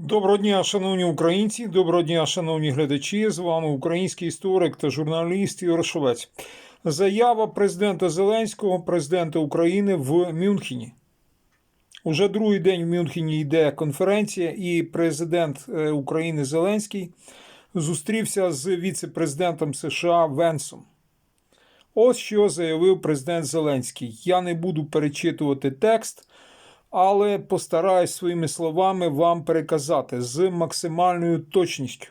Доброго дня, шановні українці, доброго дня, шановні глядачі. З вами український історик та журналіст Ігор Шовець. Заява президента Зеленського, президента України в Мюнхені. Уже другий день в Мюнхені йде конференція, і президент е, України Зеленський зустрівся з віце-президентом США Венсом. Ось що заявив президент Зеленський. Я не буду перечитувати текст але постараюсь своїми словами вам переказати з максимальною точністю.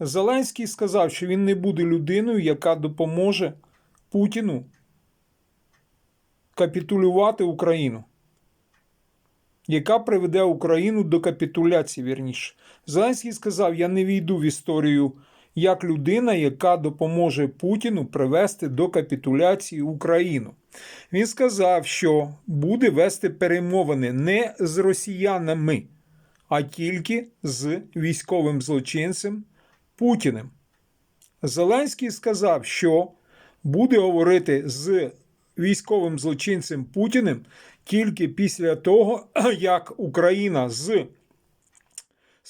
Зеленський сказав, що він не буде людиною, яка допоможе Путіну капітулювати Україну, яка приведе Україну до капітуляції вірніше. Зеленський сказав: Я не війду в історію як людина, яка допоможе Путіну привести до капітуляції Україну. Він сказав, що буде вести перемовини не з росіянами, а тільки з військовим злочинцем Путіним. Зеленський сказав, що буде говорити з військовим злочинцем Путіним тільки після того, як Україна з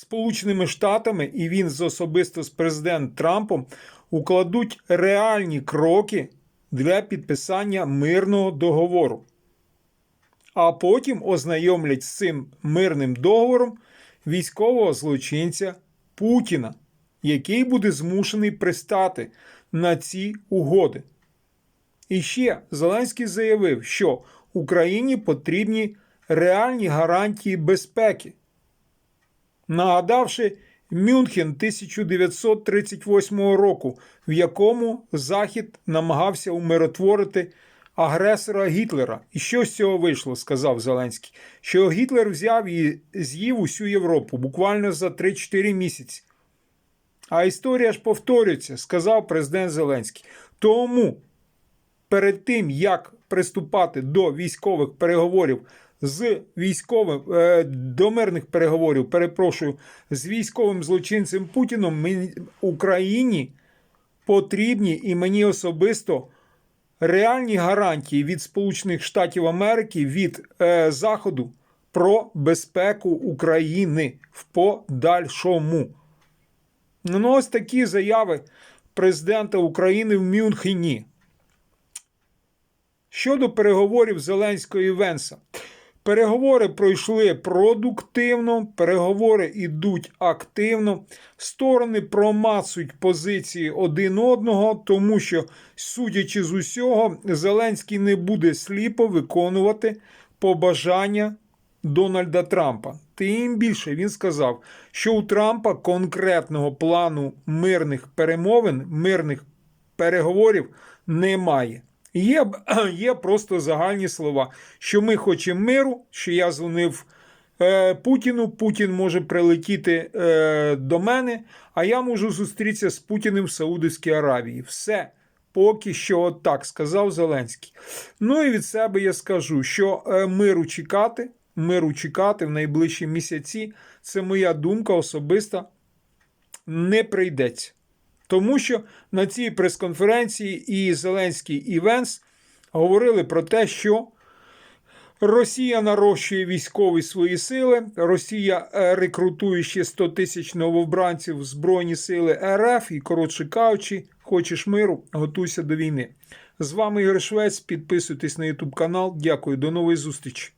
Сполученими Штатами і він з особисто з президентом Трампом укладуть реальні кроки для підписання мирного договору. А потім ознайомлять з цим мирним договором військового злочинця Путіна, який буде змушений пристати на ці угоди. І ще Зеленський заявив, що Україні потрібні реальні гарантії безпеки нагадавши Мюнхен 1938 року, в якому Захід намагався умиротворити агресора Гітлера. І що з цього вийшло, сказав Зеленський, що Гітлер взяв і з'їв усю Європу буквально за 3-4 місяці. А історія ж повторюється, сказав президент Зеленський. Тому перед тим, як приступати до військових переговорів з військовим е, до мирних переговорів, перепрошую, з військовим злочинцем Путіном ми, Україні потрібні і мені особисто реальні гарантії від Сполучених Штатів Америки від е, Заходу про безпеку України в подальшому. Ну, ось такі заяви президента України в Мюнхені. Щодо переговорів Зеленського і Венса. Переговори пройшли продуктивно, переговори йдуть активно. Сторони промацують позиції один одного, тому що, судячи з усього, Зеленський не буде сліпо виконувати побажання Дональда Трампа. Тим більше він сказав, що у Трампа конкретного плану мирних перемовин, мирних переговорів немає. Є є просто загальні слова, що ми хочемо миру, що я дзвонив е, Путіну, Путін може прилетіти е, до мене, а я можу зустрітися з Путіним в Саудовській Аравії. Все. Поки що от так сказав Зеленський. Ну і від себе я скажу, що е, миру чекати, миру чекати в найближчі місяці, це моя думка особиста, не прийдеться. Тому що на цій прес-конференції і Зеленський і Венс говорили про те, що Росія нарощує військові свої сили, Росія е, рекрутує ще 100 тисяч новобранців в Збройні Сили РФ і, коротше кажучи, хочеш миру, готуйся до війни. З вами Ігор Швець. Підписуйтесь на YouTube канал. Дякую, до нової зустрічі.